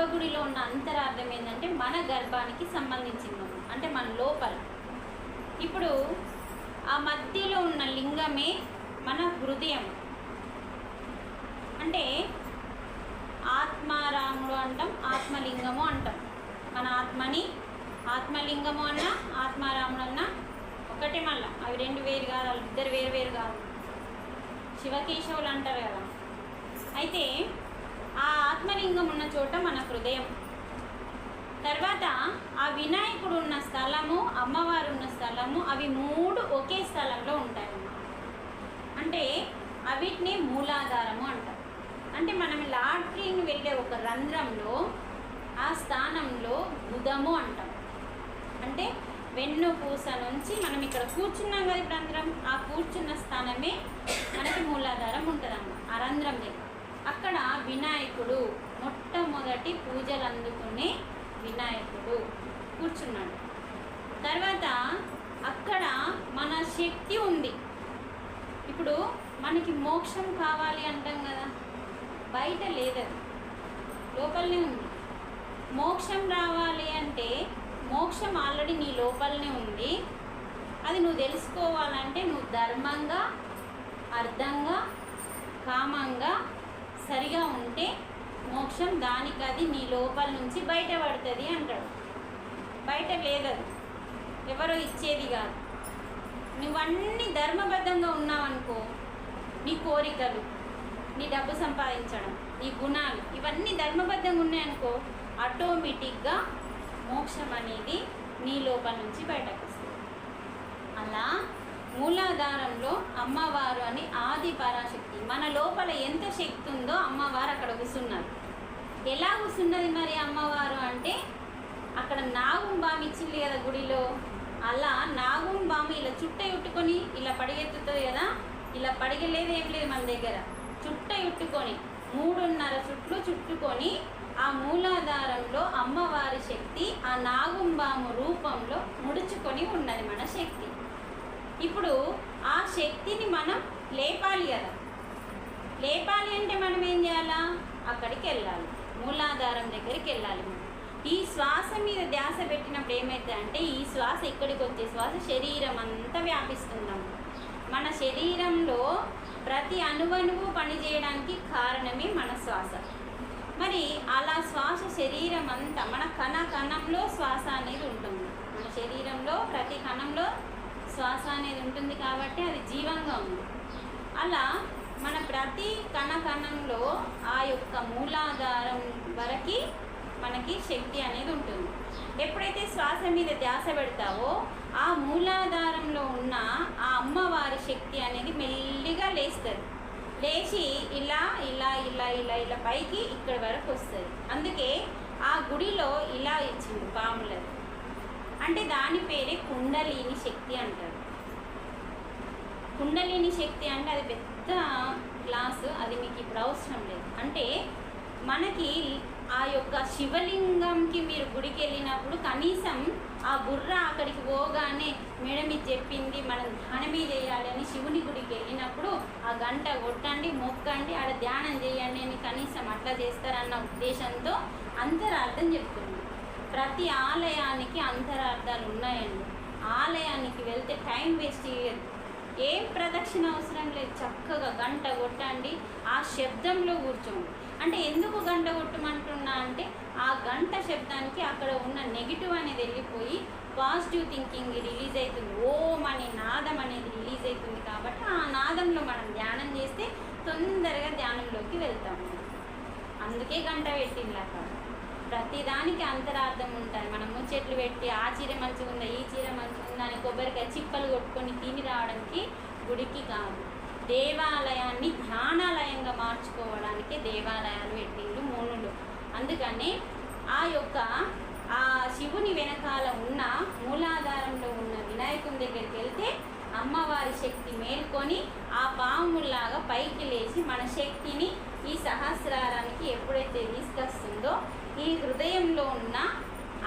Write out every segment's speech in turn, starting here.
గర్భగుడిలో ఉన్న అంతరార్థం ఏంటంటే మన గర్భానికి సంబంధించింది. అంటే మన లోపల. ఇప్పుడు ఆ మధ్యలో ఉన్న లింగమే మన హృదయం. అంటే ఆత్మారాముడు అంటాం ఆత్మలింగము అంటాం. మన ఆత్మని ఆత్మలింగము అన్న ఆత్మారాముడు అన్న ఒకటే మళ్ళా. అవి రెండు వేరు కాదు వాళ్ళు ఇద్దరు వేరు వేరు కాదు శివకేశవులు అంటారు కదా. అయితే ఆ ఆత్మలింగం ఉన్న చోట మన హృదయం. తర్వాత ఆ వినాయకుడు ఉన్న స్థలము అమ్మవారు ఉన్న స్థలము అవి మూడు ఒకే స్థలంలో ఉంటాయి. అంటే అవిటిని మూలాధారము అంటారు. అంటే మనం లాట్రీని వెళ్ళే ఒక రంధ్రంలో ఆ స్థానంలో బుధము అంటాం. అంటే వెన్నుపూస నుంచి మనం ఇక్కడ కూర్చున్నాం కదా ఇప్పుడు రంధ్రం ఆ కూర్చున్న స్థానమే మనకి మూలాధారం ఉంటుందన్నమాట ఆ రంధ్రం దగ్గర. అక్కడ వినాయకుడు మొట్టమొదటి పూజలు అందుకునే వినాయకుడు కూర్చున్నాడు. తర్వాత అక్కడ మన శక్తి ఉంది. ఇప్పుడు మనకి మోక్షం కావాలి అంటాం కదా. బయట లేదది లోపలనే ఉంది. మోక్షం రావాలి అంటే మోక్షం ఆల్రెడీ నీ లోపలనే ఉంది. అది నువ్వు తెలుసుకోవాలంటే నువ్వు ధర్మంగా అర్థంగా కామంగా సరిగా ఉంటే మోక్షం దానికి అది నీ లోపల నుంచి బయటపడుతుంది అంటాడు. బయట లేదది. ఎవరో ఇచ్చేది కాదు. నువ్వన్నీ ధర్మబద్ధంగా ఉన్నావనుకో నీ కోరికలు నీ డబ్బు సంపాదించడం నీ గుణాలు ఇవన్నీ ధర్మబద్ధంగా ఉన్నాయనుకో ఆటోమేటిక్గా మోక్షం అనేది నీ లోపల నుంచి బయటకు వస్తుంది. అలా మూలాధారంలో అమ్మవారు అని ఆది పరాశక్తి. మన లోపల ఎంత శక్తి ఉందో అమ్మవారు అక్కడ కూర్చున్నారు. ఎలా కూర్చున్నది మరి అమ్మవారు అంటే అక్కడ నాగుం బామి ఇచ్చింది కదా గుడిలో. అలా నాగుం బామి ఇలా చుట్ట యుట్టుకొని ఇలా పడిగెత్తుతుంది కదా. ఇలా పడిగలేదు ఏం లేదు మన దగ్గర. చుట్ట యుట్టుకొని మూడున్నర చుట్లు చుట్టుకొని ఆ మూలాధారంలో అమ్మవారి శక్తి ఆ నాగుంబాము రూపంలో ముడుచుకొని ఉన్నది మన శక్తి. ఇప్పుడు ఆ శక్తిని మనం లేపాలి కదా. లేపాలి అంటే మనం ఏం చేయాలా? అక్కడికి వెళ్ళాలి. మూలాధారం దగ్గరికి వెళ్ళాలి మనం. ఈ శ్వాస మీద ధ్యాస పెట్టినప్పుడు ఏమైతే అంటే ఈ శ్వాస ఇక్కడికి వచ్చే శ్వాస శరీరం అంతా వ్యాపిస్తున్నాము మన శరీరంలో ప్రతి అణువణువు పనిచేయడానికి కారణమే మన శ్వాస. మరి అలా శ్వాస శరీరం అంతా మన కణ కణంలో శ్వాస అనేది ఉంటుంది. మన శరీరంలో ప్రతి కణంలో శ్వాస అనేది ఉంటుంది కాబట్టి అది జీవంగా ఉంది. అలా మన ప్రతి కణ కణంలో ఆ యొక్క మూలాధారం వరకు మనకి శక్తి అనేది ఉంటుంది. ఎప్పుడైతే శ్వాస మీద ధ్యాస పెడతావో ఆ మూలాధారంలో ఉన్న ఆ అమ్మవారి శక్తి అనేది మెల్లిగా లేస్తుంది. లేచి ఇలా ఇలా ఇలా ఇలా ఇలా పైకి ఇక్కడి వరకు వస్తుంది. అందుకే ఆ గుడిలో ఇలా ఇచ్చింది పాములది అంటే దాని పేరే కుండలిని శక్తి అంటారు. కుండలిని శక్తి అంటే అది పెద్ద క్లాసు అది మీకు ఇప్పుడు అవసరం లేదు. అంటే మనకి ఆ యొక్క శివలింగంకి మీరు గుడికి వెళ్ళినప్పుడు కనీసం ఆ బుర్ర అక్కడికి పోగానే మేడం ఇది చెప్పింది మనం ధ్యానమే చేయాలి అని శివుని గుడికి వెళ్ళినప్పుడు ఆ గంట కొట్టండి మొక్కండి ఆడ ధ్యానం చేయండి అని కనీసం అట్లా చేస్తారన్న ఉద్దేశంతో అంతరార్థం చెప్తుంది ప్రతి ఆలయానికి అంతరార్థాలు ఉన్నాయండి. ఆలయానికి వెళ్తే టైం వేస్ట్ చేయదు ఏం ప్రదక్షిణ అవసరం లేదు. చక్కగా గంట కొట్టండి. ఆ శబ్దంలో కూర్చోండి. అంటే ఎందుకు గంట కొట్టమంటున్నా అంటే ఆ గంట శబ్దానికి అక్కడ ఉన్న నెగిటివ్ అనేది వెళ్ళిపోయి పాజిటివ్ థింకింగ్ రిలీజ్ అవుతుంది. ఓం అనే నాదం అనేది రిలీజ్ అవుతుంది కాబట్టి ఆ నాదంలో మనం ధ్యానం చేస్తే తొందరగా ధ్యానంలోకి వెళ్తాము. అందుకే గంట పెట్టింది అక్కడ ప్రతిదానికి అంతరార్థం ఉంటుంది మనం ముచ్చట్లు పెట్టి ఆ చీర మంచిగా ఉందా ఈ చీర మంచిగా ఉందా అని కొబ్బరికాయ చిప్పలు కొట్టుకొని తిని రావడానికి గుడికి కాదు. దేవాలయాన్ని ధ్యానాలయంగా మార్చుకోవడానికి దేవాలయాలు పెట్టిండు మూనులు అందుకని ఆ యొక్క ఆ శివుని వెనకాల ఉన్న మూలాధారంలో ఉన్న వినాయకుని దగ్గరికి వెళ్తే అమ్మవారి శక్తి మేల్కొని ఆ పాముల్లాగా పైకి లేచి మన శక్తిని ఈ సహస్రారానికి ఎప్పుడైతే తీసుకొస్తుందో ఈ హృదయంలో ఉన్న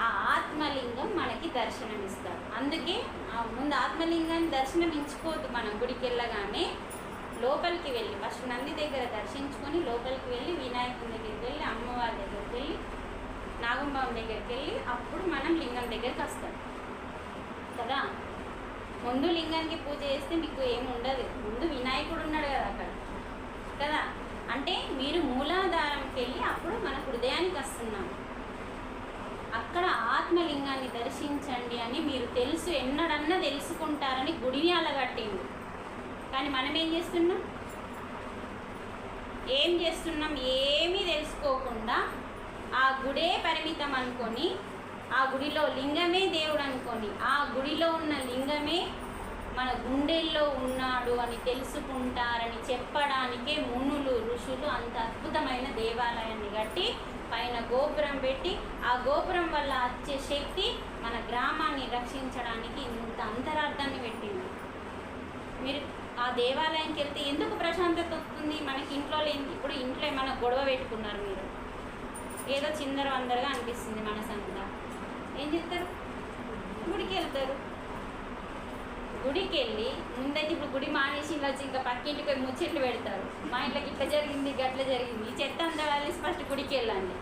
ఆ ఆత్మలింగం మనకి దర్శనమిస్తారు అందుకే ముందు ఆత్మలింగాన్ని దర్శనమించుకోవద్దు మనం గుడికి వెళ్ళగానే. లోపలికి వెళ్ళి ఫస్ట్ నంది దగ్గర దర్శించుకొని లోపలికి వెళ్ళి వినాయకుని దగ్గరికి వెళ్ళి అమ్మవారి దగ్గరికి వెళ్ళి నాగంబాబు దగ్గరికి వెళ్ళి అప్పుడు మనం లింగం దగ్గరికి వస్తాం. కదా? ముందు లింగానికి పూజ చేస్తే మీకు ఏమి ఉండదు. ముందు వినాయకుడు ఉన్నాడు కదా అక్కడ. కదా? అంటే మీరు మూలాధారంకి వెళ్ళి అప్పుడు మన హృదయానికి వస్తున్నాం అక్కడ ఆత్మలింగాన్ని దర్శించండి అని మీరు తెలుసు ఎన్నడన్నా తెలుసుకుంటారని గుడిని అలగట్టింది కానీ మనం ఏం చేస్తున్నాం? ఏం చేస్తున్నాం ఏమీ తెలుసుకోకుండా ఆ గుడే పరిమితం అనుకొని ఆ గుడిలో లింగమే దేవుడు అనుకొని ఆ గుడిలో ఉన్న లింగమే మన గుండెల్లో ఉన్నాడు అని తెలుసుకుంటారని చెప్పడానికే మునులు ఋషులు అంత అద్భుతమైన దేవాలయాన్ని కట్టి పైన గోపురం పెట్టి ఆ గోపురం వల్ల వచ్చే శక్తి మన గ్రామాన్ని రక్షించడానికి ఇంత అంతరార్థాన్ని పెట్టింది. మీరు ఆ దేవాలయానికి వెళ్తే ఎందుకు ప్రశాంతత వస్తుంది? మనకి ఇంట్లో లేని ఇప్పుడు ఇంట్లో ఏమైనా గొడవ పెట్టుకున్నారు మీరు? ఏదో చిందర అందరగా అనిపిస్తుంది మనసంతా. ఏం చేస్తారు గుడికి వెళ్తారు. గుడికి వెళ్ళి ముందైతే ఇప్పుడు గుడి మానేసి ఇలా ఇంకా పక్కింటికి పోయి ముచ్చట్లు పెడతారు. మా ఇంట్లోకి ఇట్లా జరిగింది గట్ల జరిగింది. ఈ చెత్త అంతా ఫస్ట్ గుడికి వెళ్ళండి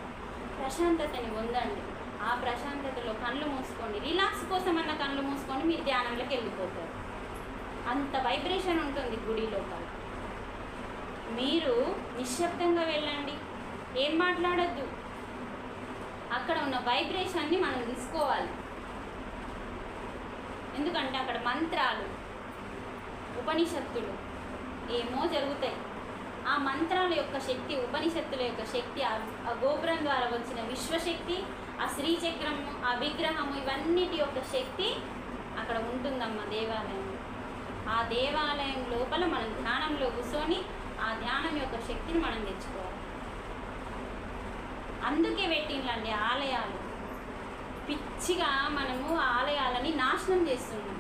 ప్రశాంతతని పొందండి. ఆ ప్రశాంతతలో కళ్ళు మూసుకోండి. రిలాక్స్ కోసం అన్న కళ్ళు మూసుకొని మీరు ధ్యానంలోకి వెళ్ళిపోతారు. అంత వైబ్రేషన్ ఉంటుంది గుడి లోపల. మీరు నిశ్శబ్దంగా వెళ్ళండి. ఏం మాట్లాడొద్దు. అక్కడ ఉన్న వైబ్రేషన్ని మనం తీసుకోవాలి. ఎందుకంటే అక్కడ మంత్రాలు ఉపనిషత్తులు ఏమో జరుగుతాయి. ఆ మంత్రాల యొక్క శక్తి ఉపనిషత్తుల యొక్క శక్తి ఆ గోపురం ద్వారా వచ్చిన విశ్వశక్తి ఆ శ్రీచక్రము ఆ విగ్రహము ఇవన్నిటి యొక్క శక్తి అక్కడ ఉంటుందమ్మా దేవాలయంలో ఆ దేవాలయం లోపల మనం ధ్యానంలో కూర్చొని ఆ ధ్యానం యొక్క శక్తిని మనం తెచ్చుకోవాలి. అందుకే పెట్టిండ్లండి ఆలయాలు. పిచ్చిగా మనము ఆలయాలని నాశనం చేస్తున్నాం.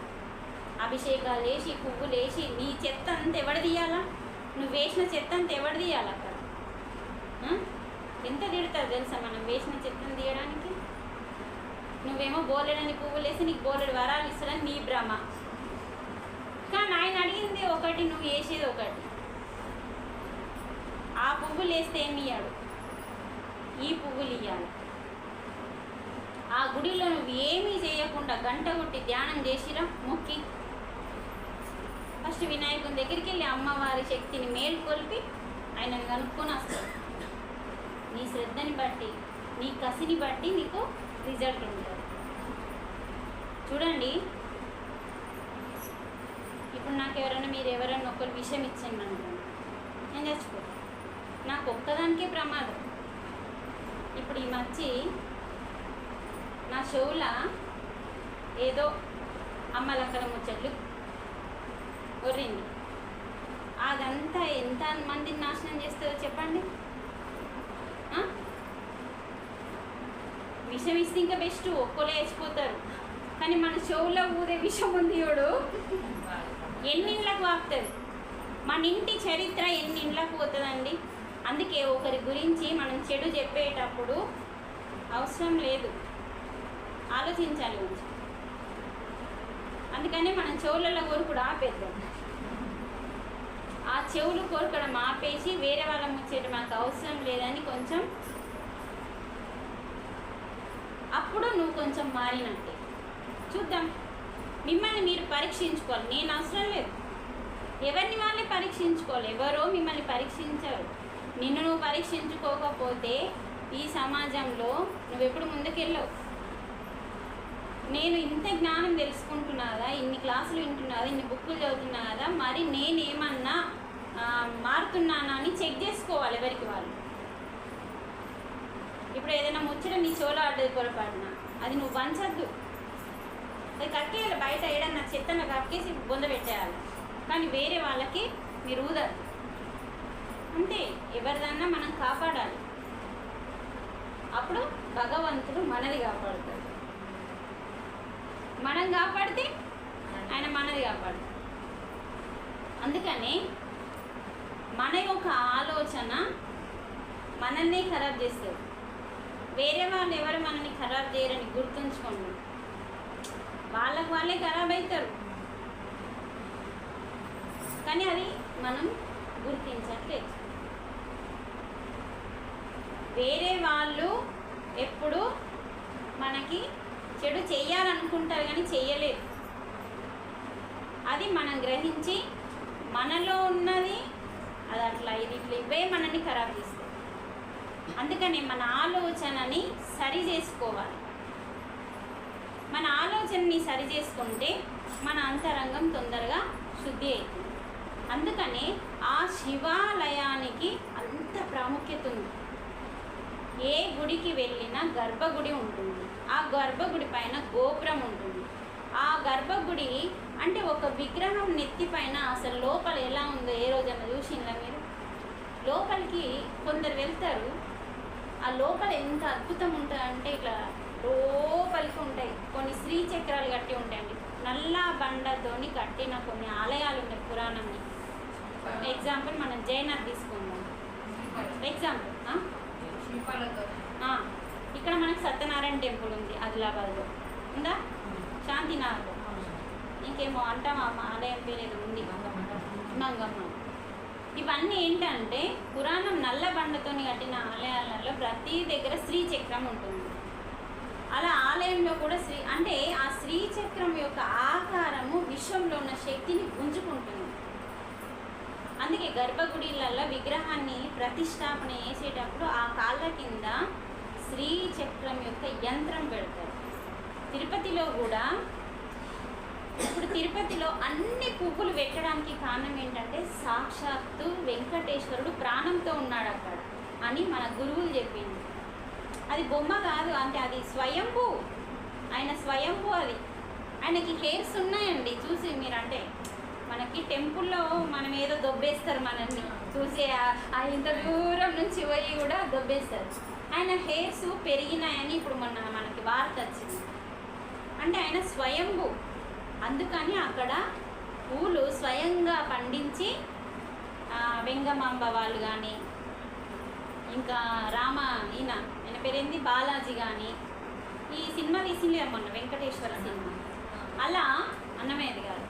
అభిషేకాలు వేసి పువ్వులు వేసి నీ చెత్త అంత ఎవడ తీయాలా? నువ్వు వేసిన చెత్త అంత ఎవడ తీయాలి అక్కడ? ఎంత తిడతారు తెలుసా మనం వేసిన చెత్తను తీయడానికి? నువ్వేమో బోలెడని పువ్వులు వేసి నీకు బోలెడు వరాలు ఇస్తాడని నీ భ్రమ. కానీ ఆయన అడిగింది ఒకటి నువ్వు వేసేది ఒకటి. ఆ పువ్వులు వేస్తే ఏమి ఇయ్యాడు? ఈ పువ్వులు ఇవ్వాలి ఆ గుడిలో నువ్వు ఏమీ చేయకుండా గంట కొట్టి ధ్యానం చేసిరా మొక్కి. ఫస్ట్ వినాయకుని దగ్గరికి వెళ్ళి అమ్మవారి శక్తిని మేల్కొల్పి ఆయనను కనుక్కొని వస్తాడు నీ శ్రద్ధని బట్టి నీ కసిని బట్టి నీకు రిజల్ట్ ఉంటుంది. చూడండి. ఇప్పుడు నాకు ఎవరైనా మీరు ఎవరైనా ఒకరు విషయం ఇచ్చింది అనుకోండి నేను చచ్చిపోతాను నాకు ఒక్కదానికే ప్రమాదం. ఇప్పుడు ఈ మచ్చి నా షోల ఏదో అమ్మలక్కడ ముచ్చట్లు ఒర్రింది. అదంతా ఎంత మందిని నాశనం చేస్తుందో చెప్పండి. విషం ఇస్తే ఇంకా బెస్ట్ ఒక్కలే వేసిపోతారు కానీ మన చెవులో ఊదే విషం ఉంది చూడు. ఎన్నిళ్ళకు వాపుతుంది మన ఇంటి చరిత్ర ఎన్నిళ్ళకు పోతుందండి? అందుకే ఒకరి గురించి మనం చెడు చెప్పేటప్పుడు అవసరం లేదు. ఆలోచించాలి కొంచెం. అందుకని మనం చెవులలో కోరుకుడు ఆపేద్దాం. ఆ చెవులు కోరుకడం ఆపేసి వేరే వాళ్ళ ముచ్చేట మనకు అవసరం లేదని కొంచెం అప్పుడు నువ్వు కొంచెం మారినట్టే. చూద్దాం. మిమ్మల్ని మీరు పరీక్షించుకోవాలి. నేను అవసరం లేదు. ఎవరిని వాళ్ళే పరీక్షించుకోవాలి? ఎవరో మిమ్మల్ని పరీక్షించరు. నిన్ను నువ్వు పరీక్షించుకోకపోతే ఈ సమాజంలో నువ్వు ఎప్పుడు ముందుకెళ్ళవు. నేను ఇంత జ్ఞానం తెలుసుకుంటున్నా కదా ఇన్ని క్లాసులు వింటున్నా కదా ఇన్ని బుక్కులు చదువుతున్నా కదా మరి నేనేమన్నా మారుతున్నానా అని చెక్ చేసుకోవాలి ఎవరికి వాళ్ళు. ఇప్పుడు ఏదైనా ముచ్చట నీ చెవులో అడ్డది పొరపాటున. అది నువ్వు వంచద్దు. అది కక్కేయాలి బయట ఏడన్నా చెత్తన కక్కేసి బొంద పెట్టేయాలి. కానీ వేరే వాళ్ళకి మీరు ఊదరు. అంతే ఎవరిదన్నా మనం కాపాడాలి. అప్పుడు భగవంతుడు మనది కాపాడుతాడు. మనం కాపాడితే ఆయన మనది కాపాడు. అందుకని మన యొక్క ఆలోచన మనల్ని ఖరాబ్ చేస్తారు వేరే వాళ్ళు ఎవరు మనల్ని ఖరాబ్ చేయరని గుర్తుంచుకోండి. వాళ్ళకు వాళ్ళే ఖరాబ్ అవుతారు. కానీ అది మనం గుర్తించట్లేదు. వేరే వాళ్ళు ఎప్పుడు మనకి చెడు చేయాలనుకుంటారు కానీ చెయ్యలేరు అది మనం గ్రహించి మనలో ఉన్నది అది అట్లా ఇది ఇట్లా ఇవే మనల్ని ఖరాబ్ చేస్తాయి. అందుకని మన ఆలోచనని సరి చేసుకోవాలి. మన ఆలోచనని సరి చేసుకుంటే మన అంతరంగం తొందరగా శుద్ధి అవుతుంది. అందుకని ఆ శివాలయానికి అంత ప్రాముఖ్యత ఉంది. ఏ గుడికి వెళ్ళినా గర్భగుడి ఉంటుంది. ఆ గర్భగుడి పైన గోపురం ఉంటుంది. ఆ గర్భగుడి అంటే ఒక విగ్రహం నెత్తి పైన అసలు లోపల ఎలా ఉందో ఏ రోజైనా చూసిందా మీరు? లోపలికి కొందరు వెళ్తారు. ఆ లోపల ఎంత అద్భుతం ఉంటుంది అంటే ఇట్లా లోపలికి ఉంటాయి. కొన్ని శ్రీ చక్రాలు కట్టి ఉంటాయండి. నల్ల బండతోని కట్టిన కొన్ని ఆలయాలు ఉన్నాయి పురాణంని ఎగ్జాంపుల్ మనం జైనర్ తీసుకుందాం. ఎగ్జాంపుల్ ఇక్కడ మనకి సత్యనారాయణ టెంపుల్ ఉంది ఆదిలాబాద్లో. ఉందా? శాంతినగర్లో. ఇంకేమో అంటాం ఆలయం పేరు ఉంది. మంగమ్మ ఇవన్నీ ఏంటంటే పురాణం నల్ల బండతోని కట్టిన ఆలయాలలో ప్రతి దగ్గర శ్రీచక్రం ఉంటుంది. అలా ఆలయంలో కూడా శ్రీ అంటే ఆ శ్రీచక్రం యొక్క ఆకారము విశ్వంలో ఉన్న శక్తిని గుంజుకుంటుంది. అందుకే గర్భగుడిలలో విగ్రహాన్ని ప్రతిష్టాపన చేసేటప్పుడు ఆ కాళ్ళ కింద శ్రీచక్రం యొక్క యంత్రం పెడతారు. తిరుపతిలో కూడా ఇప్పుడు తిరుపతిలో అన్ని పువ్వులు పెట్టడానికి కారణం ఏంటంటే సాక్షాత్తు వెంకటేశ్వరుడు ప్రాణంతో ఉన్నాడు అక్కడ అని మన గురువులు చెప్పింది అది బొమ్మ కాదు అంటే అది స్వయంభూ. ఆయన స్వయంభూ అది. ఆయనకి హెయిర్స్ ఉన్నాయండి చూసి మీరు అంటే మనకి టెంపుల్లో మనం ఏదో దొబ్బేస్తారు మనల్ని. చూసే ఆ- ఆ ఇంత దూరం నుంచి పోయి కూడా దొబ్బేస్తారు. ఆయన హెయిర్స్ పెరిగినాయని ఇప్పుడు మొన్న మనకి వార్త వచ్చింది. అంటే ఆయన స్వయంభూ. అందుకని అక్కడ పూలు స్వయంగా పండించి వెంగమాంబ వాళ్ళు కానీ ఇంకా రామ ఈయన ఆయన పేరేంది? బాలాజీ కానీ ఈ సినిమా తీసింది మొన్న వెంకటేశ్వర సినిమా. అలా అన్నమయ్యది గారు.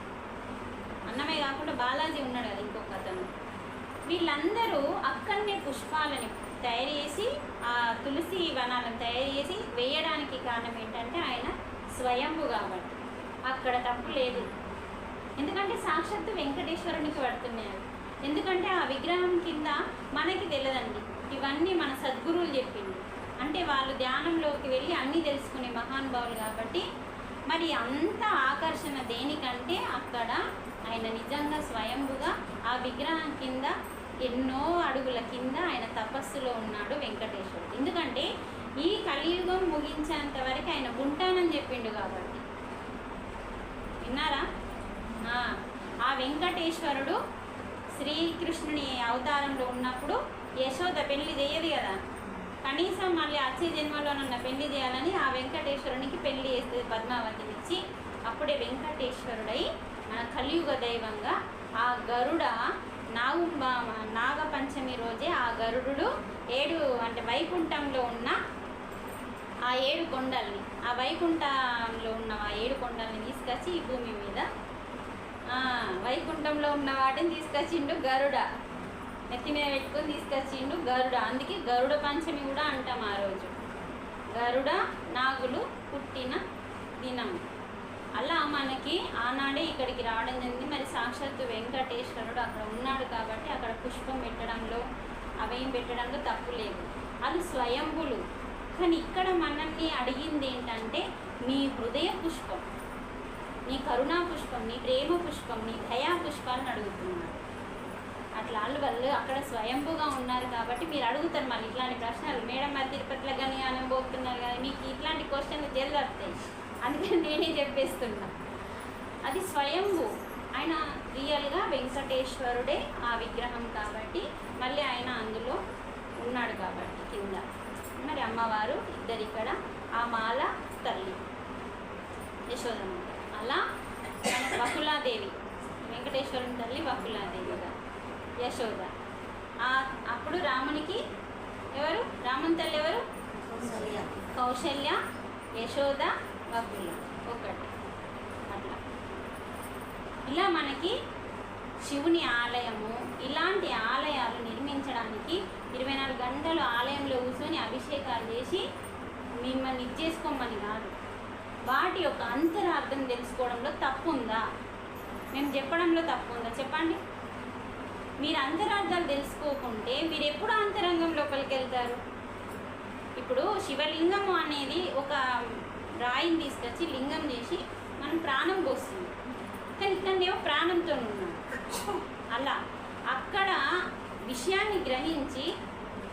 అన్నమయ్య కాకుండా బాలాజీ ఉన్నాడు కదా ఇంకొక అతను వీళ్ళందరూ అక్కడనే పుష్పాలని తయారు చేసి ఆ తులసి వనాలను తయారు చేసి వేయడానికి కారణం ఏంటంటే ఆయన స్వయంభు కాబట్టి. అక్కడ తప్పు లేదు. ఎందుకంటే సాక్షాత్తు వెంకటేశ్వరునికి పడుతున్నాయి ఎందుకంటే ఆ విగ్రహం కింద మనకి తెలియదండి ఇవన్నీ మన సద్గురువులు చెప్పింది. అంటే వాళ్ళు ధ్యానంలోకి వెళ్ళి అన్నీ తెలుసుకునే మహానుభావులు కాబట్టి మరి అంత ఆకర్షణ దేనికంటే అక్కడ ఆయన నిజంగా స్వయంభుగా ఆ విగ్రహం కింద ఎన్నో అడుగుల కింద ఆయన తపస్సులో ఉన్నాడు వెంకటేశ్వరుడు. ఎందుకంటే ఈ కలియుగం ముగించేంత వరకు ఆయన ఉంటానని చెప్పిండు కాబట్టి. విన్నారా? ఆ, వెంకటేశ్వరుడు శ్రీకృష్ణుని అవతారంలో ఉన్నప్పుడు యశోద పెళ్ళి చేయదు కదా. కనీసం మళ్ళీ అచ్చే జన్మలోనన్న పెళ్ళి చేయాలని ఆ వెంకటేశ్వరునికి పెళ్ళి చేస్తుంది పద్మావతిని ఇచ్చి అప్పుడే వెంకటేశ్వరుడై మన కలియుగ దైవంగా ఆ గరుడ నాగు నాగపంచమి రోజే ఆ గరుడు ఏడు అంటే వైకుంఠంలో ఉన్న ఆ ఏడు కొండల్ని ఆ వైకుంఠంలో ఉన్న ఆ ఏడు కొండల్ని తీసుకొచ్చి ఈ భూమి మీద వైకుంఠంలో ఉన్న వాటిని తీసుకొచ్చిండు గరుడ. నెత్తి మీద పెట్టుకొని తీసుకొచ్చిండు గరుడ. అందుకే గరుడ పంచమి కూడా అంటాం ఆ రోజు. గరుడ నాగులు పుట్టిన దినం. అలా మనకి ఆనాడే ఇక్కడికి రావడం జరిగింది. మరి సాక్షాత్తు వెంకటేశ్వరుడు అక్కడ ఉన్నాడు కాబట్టి అక్కడ పుష్పం పెట్టడంలో అవేం పెట్టడంలో తప్పు లేదు. అది స్వయంభులు. కానీ ఇక్కడ మనల్ని అడిగింది ఏంటంటే నీ హృదయ పుష్పం నీ కరుణా పుష్పం నీ ప్రేమ పుష్పం నీ దయా పుష్పాలను అడుగుతున్నాడు అట్లా వాళ్ళు వాళ్ళు అక్కడ స్వయంభుగా ఉన్నారు కాబట్టి మీరు అడుగుతారు మళ్ళీ ఇట్లాంటి ప్రశ్నలు. మేడం మరి తిరుపతిలో కానీ అనుభవతున్నారు కదా మీకు ఇట్లాంటి క్వశ్చన్లు జరుగుతాయి. అందుకని నేనే చెప్పేస్తున్నా. అది స్వయంభు. ఆయన రియల్గా వెంకటేశ్వరుడే ఆ విగ్రహం కాబట్టి మళ్ళీ ఆయన అందులో ఉన్నాడు కాబట్టి కింద. మరి అమ్మవారు ఇద్దరు ఇక్కడ ఆ మాల తల్లి యశోదమ్మ. అలా మన బహుళాదేవి వెంకటేశ్వరుని తల్లి గారు యశోద. ఆ- అప్పుడు రామునికి ఎవరు? రాముని తల్లి ఎవరు? కౌశల్య యశోద ఒకటి అట్లా. ఇలా మనకి శివుని ఆలయము ఇలాంటి ఆలయాలు నిర్మించడానికి ఇరవై నాలుగు గంటలు ఆలయంలో కూర్చొని అభిషేకాలు చేసి మిమ్మల్ని ఇచ్చేసుకోమని కాదు. వాటి యొక్క అంతరార్థం తెలుసుకోవడంలో తప్పు ఉందా మేము చెప్పడంలో తప్పు ఉందా చెప్పండి. మీరు అంతరార్థాలు తెలుసుకోకుంటే మీరు ఎప్పుడు అంతరంగం లోపలికి వెళ్తారు? ఇప్పుడు శివలింగము అనేది ఒక రాయిని తీసుకొచ్చి లింగం చేసి మనం ప్రాణం పోస్తుంది. కానీ ఇక్కడ ప్రాణంతో ఉన్నాం. అలా అక్కడ విషయాన్ని గ్రహించి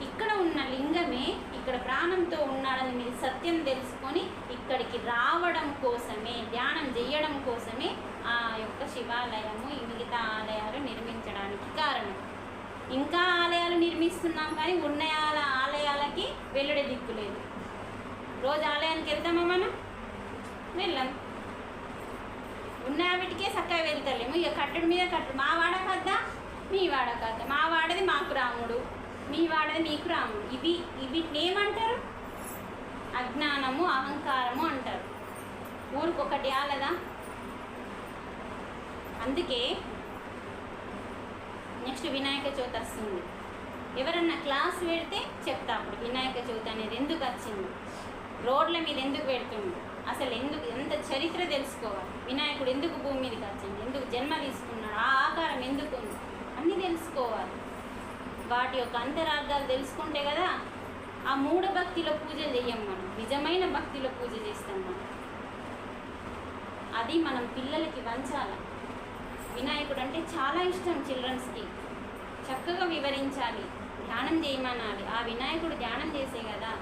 ఇక్కడ ఉన్న లింగమే ఇక్కడ ప్రాణంతో ఉన్నాడని మీరు సత్యం తెలుసుకొని ఇక్కడికి రావడం కోసమే ధ్యానం చేయడం కోసమే ఆ యొక్క శివాలయము ఈ మిగతా ఆలయాలు నిర్మించడానికి కారణం. ఇంకా ఆలయాలు నిర్మిస్తున్నాం కానీ ఉన్న ఆల- ఆలయాలకి వెల్లడి దిక్కు లేదు. రోజు ఆలయానికి వెళ్తామా మనం? వెళ్ళాం. ఉన్న వీటికే చక్కగా వెళ్తలేము ఇక కట్టడి మీద కట్టడు. మా వాడ కద్దా మీ వాడ కద్దా. మా వాడది మాకు రాముడు మీ వాడది మీకు రాముడు. ఇవి ఇవి ఏమంటారు? అజ్ఞానము అహంకారము అంటారు. ఊరికొకటి ఆలదా? అందుకే నెక్స్ట్ వినాయక చవితి వస్తుంది. ఎవరన్నా క్లాస్ పెడితే చెప్తా అప్పుడు వినాయక చవితి అనేది ఎందుకు వచ్చింది? రోడ్ల మీద ఎందుకు పెడుతుండ్రు అసలు ఎందుకు ఎంత చరిత్ర తెలుసుకోవాలి? వినాయకుడు ఎందుకు భూమి మీదకి వచ్చింది ఎందుకు జన్మ తీసుకున్నాడు? ఆ ఆకారం ఎందుకు ఉంది? అన్నీ తెలుసుకోవాలి. వాటి యొక్క అంతరార్థాలు తెలుసుకుంటే కదా ఆ మూఢ భక్తిలో పూజ చేయం మనం. నిజమైన భక్తిలో పూజ చేస్తాం మనం. అది మనం పిల్లలకి వంచాలి. వినాయకుడు అంటే చాలా ఇష్టం చిల్డ్రన్స్కి. చక్కగా వివరించాలి. ధ్యానం చేయమనాలి. ఆ వినాయకుడు ధ్యానం చేసే కదా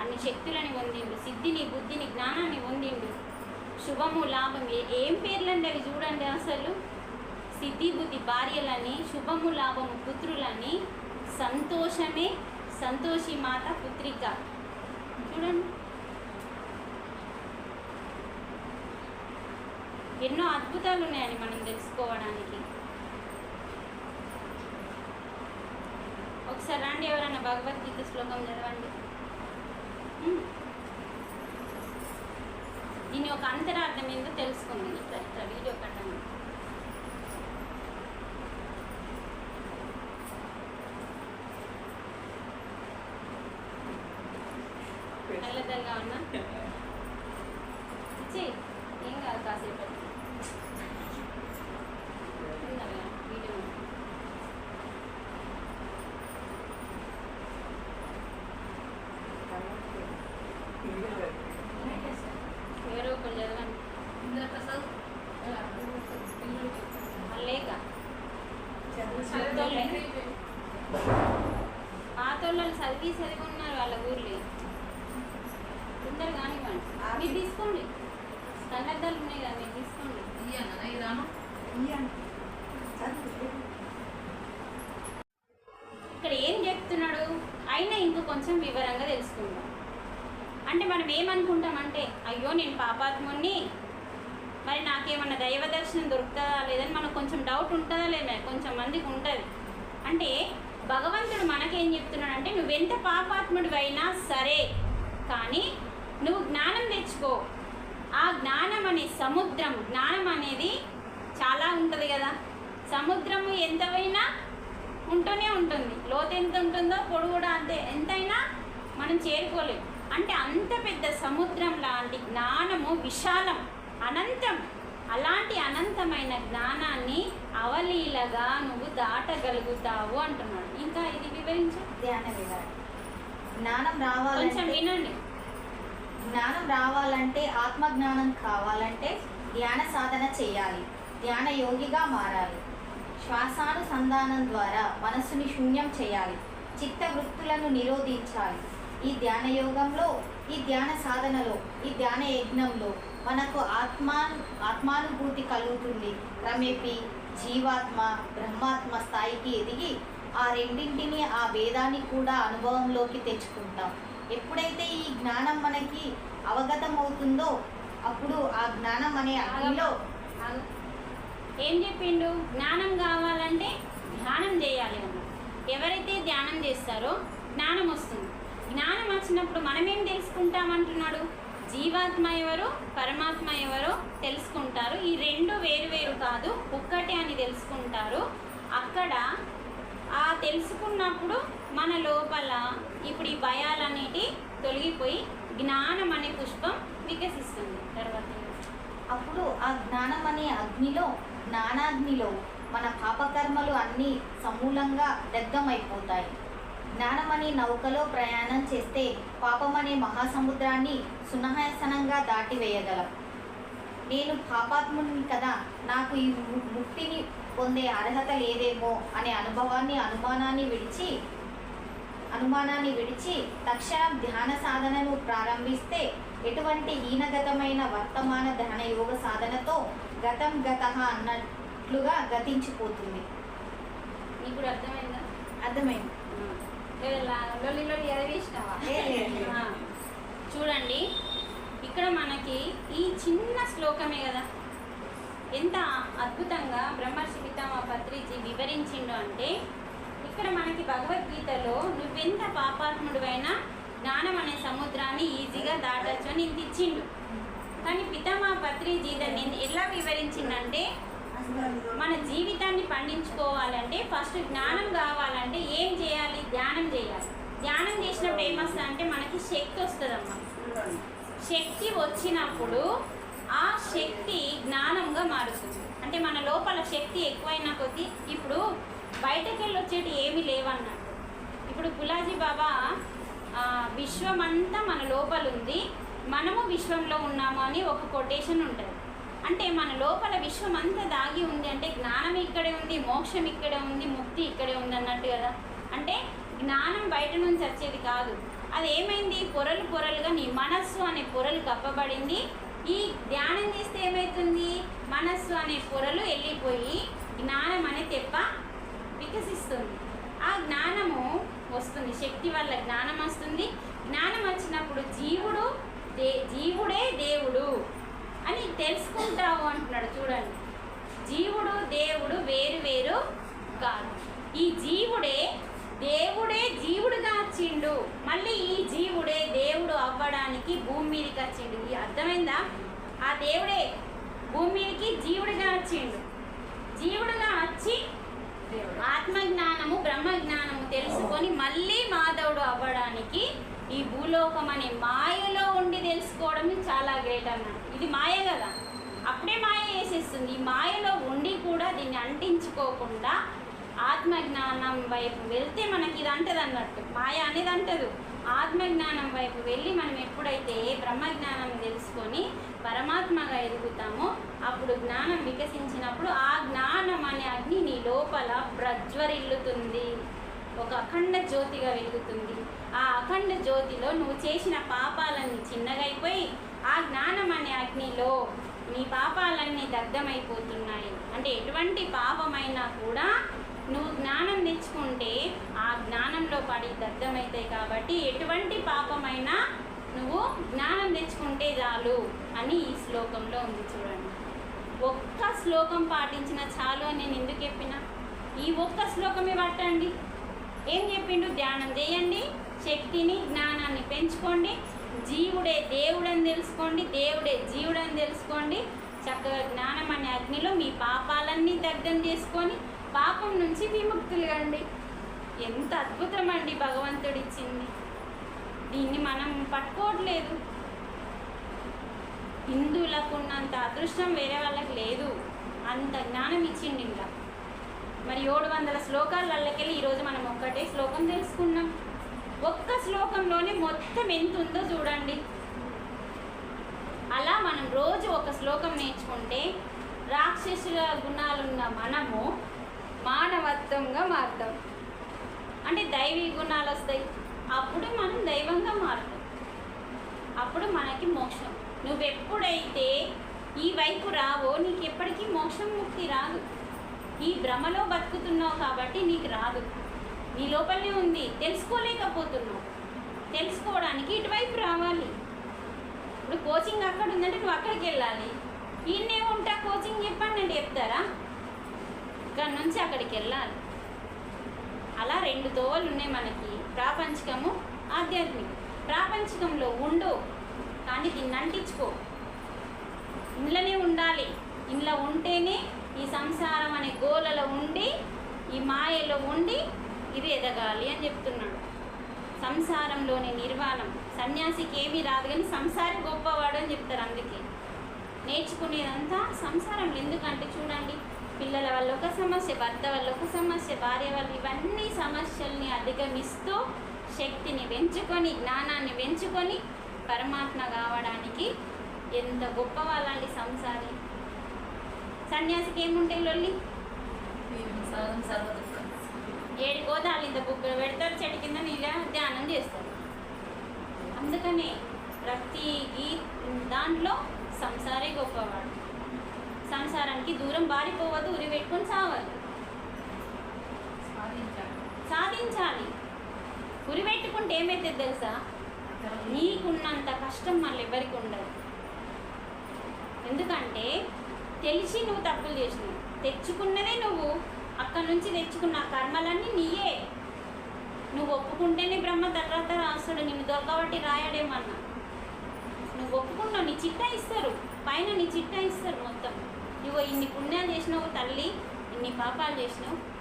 అన్ని శక్తులని పొందిండు సిద్ధిని బుద్ధిని జ్ఞానాన్ని పొందిండు. శుభము లాభం ఏం పేర్లండి అవి చూడండి అసలు? సిద్ధి బుద్ధి భార్యలని శుభము లాభము పుత్రులని సంతోషమే సంతోషి మాత పుత్రిక. చూడండి. ఎన్నో అద్భుతాలు ఉన్నాయని మనం తెలుసుకోవడానికి. ఒకసారి రండి ఎవరైనా భగవద్గీత శ్లోకం చదవండి. దీని ఒక అంతరార్థం ఏందో తెలుసుకుంది. ఇట్లా ఇట్లా వీడియో కట్టండి తెల్లదల్గా ఉన్నా ఇచ్చి ఏం కాదు కాసేపు ఉండాలి వీడియో ఎవరో ఒకరు చదవండి లేక పాతోళ్ళు చదివి చదివి ఉన్నారు వాళ్ళ ఊర్లో తొందర కానివ్వండి మీరు తీసుకోండి కన్నద్దాలు ఉన్నాయి కదా మీరు తీసుకోండి. ఇక్కడ ఏం చెప్తున్నాడు? అయినా ఇంక కొంచెం వివరంగా తెలుసుకుందాం. అంటే మనం ఏమనుకుంటామంటే అయ్యో నేను పాపాత్ముని మరి నాకేమన్నా దైవ దర్శనం దొరుకుతుందా లేదని మనకు కొంచెం డౌట్ ఉంటుందా లేదా? కొంచెం మందికి ఉంటుంది. అంటే భగవంతుడు మనకేం చెప్తున్నాడు అంటే నువ్వెంత పాపాత్ముడు అయినా సరే కానీ నువ్వు జ్ఞానం తెచ్చుకో. ఆ జ్ఞానం అనే సముద్రం జ్ఞానం అనేది చాలా ఉంటుంది కదా. సముద్రము ఎంతవైనా ఉంటూనే ఉంటుంది. లోతు ఎంత ఉంటుందో పొడుగు కూడా అంతే. ఎంతైనా మనం చేరుకోలేం. అంటే అంత పెద్ద సముద్రం లాంటి జ్ఞానము విశాలం అనంతం అలాంటి అనంతమైన జ్ఞానాన్ని అవలీలగా నువ్వు దాటగలుగుతావు అంటున్నాడు. ఇంకా ఇది వివరించు. ధ్యాన వివరణ. జ్ఞానం కొంచెం రావాలంటే వినండి. జ్ఞానం రావాలంటే ఆత్మ జ్ఞానం కావాలంటే ధ్యాన సాధన చేయాలి. ధ్యాన యోగిగా మారాలి. శ్వాసానుసంధానం ద్వారా మనస్సుని శూన్యం చేయాలి. చిత్త వృత్తులను నిరోధించాలి. ఈ ధ్యాన యోగంలో ఈ ధ్యాన సాధనలో ఈ ధ్యాన యజ్ఞంలో మనకు ఆత్మా ఆత్మానుభూతి కలుగుతుంది. క్రమేపీ జీవాత్మ బ్రహ్మాత్మ స్థాయికి ఎదిగి ఆ రెండింటిని ఆ భేదాన్ని కూడా అనుభవంలోకి తెచ్చుకుంటాం. ఎప్పుడైతే ఈ జ్ఞానం మనకి అవగతం అవుతుందో అప్పుడు ఆ జ్ఞానం అనే అగ్నిలో ఏం చెప్పిండు? జ్ఞానం కావాలంటే ధ్యానం చేయాలి అన్న ఎవరైతే ధ్యానం చేస్తారో జ్ఞానం వస్తుంది. జ్ఞానం వచ్చినప్పుడు మనమేం తెలుసుకుంటామంటున్నాడు? జీవాత్మ ఎవరు పరమాత్మ ఎవరో తెలుసుకుంటారు. ఈ రెండు వేరు వేరు కాదు ఒక్కటే అని తెలుసుకుంటారు. అక్కడ ఆ తెలుసుకున్నప్పుడు మన లోపల ఇప్పుడు ఈ భయాలనేటి తొలగిపోయి జ్ఞానం అనే పుష్పం వికసిస్తుంది. తర్వాత అప్పుడు ఆ జ్ఞానం అనే అగ్నిలో జ్ఞానాగ్నిలో మన పాపకర్మలు అన్నీ సమూలంగా దగ్ధమైపోతాయి జ్ఞానం అనే నౌకలో ప్రయాణం చేస్తే పాపం అనే మహాసముద్రాన్ని సునాయాసనంగా దాటివేయగలం. నేను పాపాత్ముని కదా నాకు ఈ ముక్తిని పొందే అర్హత లేదేమో అనే అనుభవాన్ని అనుమానాన్ని విడిచి అనుమానాన్ని విడిచి తక్షణం ధ్యాన సాధనను ప్రారంభిస్తే ఎటువంటి హీనగతమైన వర్తమాన ధ్యాన యోగ సాధనతో గతం గత అన్నట్లుగా గతించిపోతుంది. కూడా అర్థమైందా? అర్థమైంది. చూడండి ఇక్కడ మనకి ఈ చిన్న శ్లోకమే కదా. ఎంత అద్భుతంగా బ్రహ్మర్షి పితామ పత్రిజీ వివరించిండు అంటే ఇక్కడ మనకి భగవద్గీతలో నువ్వెంత పాపాత్ముడివైనా జ్ఞానం అనే సముద్రాన్ని ఈజీగా దాటచ్చు అని ఇంత ఇచ్చిండు కానీ పితామా పత్రిజీ దాన్ని ఎలా వివరించిందంటే మన జీవితాన్ని పండించుకోవాలంటే ఫస్ట్ జ్ఞానం కావాలంటే ఏం చేయాలి? ధ్యానం చేయాలి. ధ్యానం చేసినప్పుడు ఏమొస్తుంది అంటే మనకి శక్తి వస్తుందమ్మా. శక్తి వచ్చినప్పుడు ఆ శక్తి జ్ఞానంగా మారుతుంది. అంటే మన లోపల శక్తి ఎక్కువైన కొద్దీ ఇప్పుడు బయటకెళ్ళి వచ్చేటి ఏమీ లేవన్నట్టు. ఇప్పుడు గులాజీ బాబా విశ్వమంతా మన లోపల ఉంది మనము విశ్వంలో ఉన్నాము అని ఒక కొటేషన్ ఉంటుంది. అంటే మన లోపల విశ్వం అంతా దాగి ఉంది అంటే జ్ఞానం ఇక్కడే ఉంది మోక్షం ఇక్కడే ఉంది ముక్తి ఇక్కడే ఉంది అన్నట్టు కదా. అంటే జ్ఞానం బయట నుంచి వచ్చేది కాదు. అది ఏమైంది పొరలు పొరలుగా నీ మనస్సు అనే పొరలు కప్పబడింది. ఈ ధ్యానం చేస్తే ఏమవుతుంది మనస్సు అనే పొరలు వెళ్ళిపోయి జ్ఞానం అనే తెప్ప వికసిస్తుంది. ఆ జ్ఞానము వస్తుంది. శక్తి వల్ల జ్ఞానం వస్తుంది. జ్ఞానం వచ్చినప్పుడు జీవుడు దే జీవుడే దేవుడు అని తెలుసుకుంటావు అంటున్నాడు. చూడండి. జీవుడు దేవుడు వేరు వేరు కాదు. ఈ జీవుడే దేవుడే జీవుడుగా వచ్చిండు మళ్ళీ ఈ జీవుడే దేవుడు అవ్వడానికి భూమి మీదకి వచ్చిండు ఈ అర్థమైందా? ఆ దేవుడే భూమి మీదకి జీవుడిగా వచ్చిండు జీవుడుగా వచ్చి ఆత్మజ్ఞానము బ్రహ్మ జ్ఞానము తెలుసుకొని మళ్ళీ మాధవుడు అవ్వడానికి ఈ భూలోకం అనే మాయలో ఉండి తెలుసుకోవడం చాలా గ్రేట్ అన్నట్టు ఇది మాయ కదా? అప్పుడే మాయ చేసేస్తుంది ఈ మాయలో ఉండి కూడా దీన్ని అంటించుకోకుండా ఆత్మజ్ఞానం వైపు వెళ్తే మనకి ఇది అంటది అన్నట్టు మాయ అనేది అంటదు. ఆత్మజ్ఞానం వైపు వెళ్ళి మనం ఎప్పుడైతే బ్రహ్మజ్ఞానం తెలుసుకొని పరమాత్మగా ఎదుగుతామో అప్పుడు జ్ఞానం వికసించినప్పుడు ఆ జ్ఞానం అనే అగ్ని నీ లోపల ప్రజ్వరిల్లుతుంది. ఒక అఖండ జ్యోతిగా వెలుగుతుంది. ఆ అఖండ జ్యోతిలో నువ్వు చేసిన పాపాలన్నీ చిన్నగైపోయి ఆ జ్ఞానం అనే అగ్నిలో నీ పాపాలన్నీ దగ్ధమైపోతున్నాయి. అంటే ఎటువంటి పాపమైనా కూడా నువ్వు జ్ఞానం తెచ్చుకుంటే పడి దగ్ధమవుతాయి కాబట్టి ఎటువంటి పాపమైనా నువ్వు జ్ఞానం తెచ్చుకుంటే చాలు అని ఈ శ్లోకంలో ఉంది చూడండి. ఒక్క శ్లోకం పాటించిన చాలు అని నేను ఎందుకు చెప్పిన? ఈ ఒక్క శ్లోకమే పట్టండి. ఏం చెప్పిండు? ధ్యానం చేయండి శక్తిని జ్ఞానాన్ని పెంచుకోండి జీవుడే దేవుడని తెలుసుకోండి దేవుడే జీవుడని తెలుసుకోండి చక్కగా జ్ఞానం అనే అగ్నిలో మీ పాపాలన్నీ దగ్ధం చేసుకొని పాపం నుంచి విముక్తులు కండి. ఎంత అద్భుతం అండి భగవంతుడు ఇచ్చింది దీన్ని మనం పట్టుకోవట్లేదు. హిందువులకు ఉన్నంత అదృష్టం వేరే వాళ్ళకి లేదు. అంత జ్ఞానం ఇచ్చిండి ఇంకా మరి ఏడు వందల శ్లోకాలకెళ్ళి ఈరోజు మనం ఒక్కటే శ్లోకం తెలుసుకున్నాం. ఒక్క శ్లోకంలోనే మొత్తం ఎంత ఉందో చూడండి. అలా మనం రోజు ఒక శ్లోకం నేర్చుకుంటే రాక్షసుల గుణాలున్న మనము మానవత్వంగా మారుతాం. అంటే దైవీ గుణాలు వస్తాయి. అప్పుడు మనం దైవంగా మారుతాం. అప్పుడు మనకి మోక్షం. నువ్వెప్పుడైతే ఈ వైపు రావో నీకు ఎప్పటికీ మోక్షం ముక్తి రాదు. ఈ భ్రమలో బతుకుతున్నావు కాబట్టి నీకు రాదు. నీ లోపలనే ఉంది. తెలుసుకోలేకపోతున్నావు. తెలుసుకోవడానికి ఇటువైపు రావాలి. ఇప్పుడు కోచింగ్ అక్కడ ఉందంటే నువ్వు అక్కడికి వెళ్ళాలి. ఈయనే ఉంటా కోచింగ్ చెప్పండి అంటే చెప్తారా? ఇక్కడ నుంచి అక్కడికి వెళ్ళాలి. అలా రెండు దోవలు ఉన్నాయి మనకి. ప్రాపంచికము ఆధ్యాత్మికం. ప్రాపంచికంలో ఉండు కానీ దీన్ని అంటించుకో. ఇంట్లోనే ఉండాలి. ఇంట్లో ఉంటేనే ఈ సంసారం అనే గోలలో ఉండి ఈ మాయలో ఉండి ఇది ఎదగాలి అని చెప్తున్నాడు. సంసారంలోని నిర్వాణం. సన్యాసికి ఏమీ రాదు కానీ సంసారి గొప్పవాడు అని చెప్తారు అందుకే. నేర్చుకునేదంతా సంసారం ఎందుకంటే చూడండి పిల్లల వల్ల ఒక సమస్య భర్త వల్ల ఒక సమస్య భార్య వల్ల ఇవన్నీ సమస్యల్ని అధిగమిస్తూ శక్తిని పెంచుకొని జ్ఞానాన్ని పెంచుకొని పరమాత్మ కావడానికి ఎంత గొప్ప వాళ్ళండి సంసారి. సన్యాసికి ఏముంటాయి లొల్లి? ఏడు గోదాలు ఇంత బుగ్గలు పెడతారు చెట్టు కింద నీళ్ళ ధ్యానం చేస్తారు. అందుకనే ప్రతి ఈ దాంట్లో సంసారే గొప్పవాడు. సంసారానికి దూరం బారిపోవద్దు ఉరి పెట్టుకొని సావద్దు. సాధించాడు సాధించాలి. ఉరి పెట్టుకుంటే ఏమైతే తెలుసా నీకున్నంత కష్టం మళ్ళీ ఎవరికి ఉండదు. ఎందుకంటే తెలిసి నువ్వు తప్పులు చేసినావు. తెచ్చుకున్నదే నువ్వు. అక్కడ నుంచి తెచ్చుకున్న కర్మలన్నీ నీయే. నువ్వు ఒప్పుకుంటేనే బ్రహ్మ తర్వాత రాస్తాడు నిన్ను దొరకబట్టి రాయడేమన్నా. నువ్వు ఒప్పుకున్నావు నీ చిట్టా ఇస్తారు. పైన నీ చిట్టా ఇస్తారు మొత్తం. నువ్వు ఇన్ని పుణ్యాలు చేసినావు తల్లి ఇన్ని పాపాలు చేసినావు.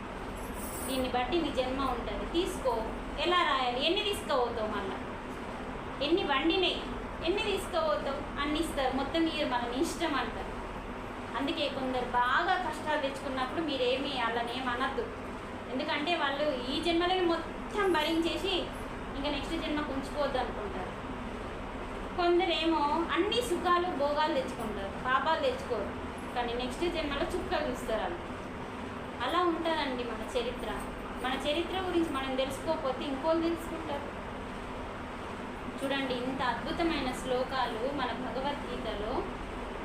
దీన్ని బట్టి నీ జన్మ ఉంటుంది. తీసుకో. ఎలా రాయాలి? ఎన్ని తీసుకోవద్దావు మళ్ళా? ఎన్ని వండినాయి? ఎన్ని తీసుకోవద్దావు అన్ని ఇస్తారు. మొత్తం మీరు మన ఇష్టం అంటారు అందుకే కొందరు బాగా కష్టాలు తెచ్చుకున్నప్పుడు మీరేమి వాళ్ళని అనద్దు. ఎందుకంటే వాళ్ళు ఈ జన్మలో మొత్తం భరించేసి ఇంకా నెక్స్ట్ జన్మకు ఉంచుకోవద్దు అనుకుంటారు. కొందరేమో అన్ని సుఖాలు భోగాలు తెచ్చుకుంటారు. పాపాలు తెచ్చుకోరు. కానీ నెక్స్ట్ జన్మలో చుక్కలు చూస్తారు వాళ్ళు అలా ఉంటుందండి మన చరిత్ర. మన చరిత్ర గురించి మనం తెలుసుకోకపోతే ఇంకోళ్ళు తెలుసుకుంటారు. చూడండి ఇంత అద్భుతమైన శ్లోకాలు మన భగవద్గీతలో.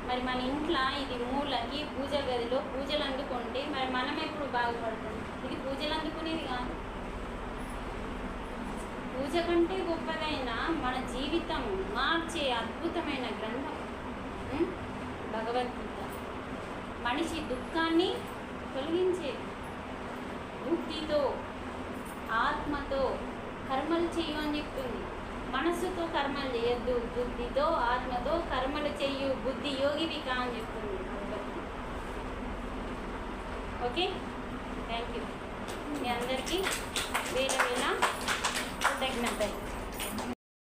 మరి మన ఇంట్లో ఇది మూలకి పూజ గదిలో పూజలు అందుకుంటే మరి మనం ఎప్పుడు బాగుపడతాం? ఇది పూజలు అందుకునేది కాదు. పూజ కంటే గొప్పదైన మన జీవితం మార్చే అద్భుతమైన గ్రంథం. భగవద్గీత. మనిషి దుఃఖాన్ని తొలగించేది బుద్ధితో ఆత్మతో కర్మలు చేయు అని చెప్తుంది. మనస్సుతో కర్మలు చేయొద్దు బుద్ధితో ఆత్మతో కర్మలు చెయ్యు బుద్ధి యోగివి కా అని చెప్తుంది. ఓకే? థ్యాంక్ యూ మీ అందరికీ వేరే వేళ కృతజ్ఞతలు.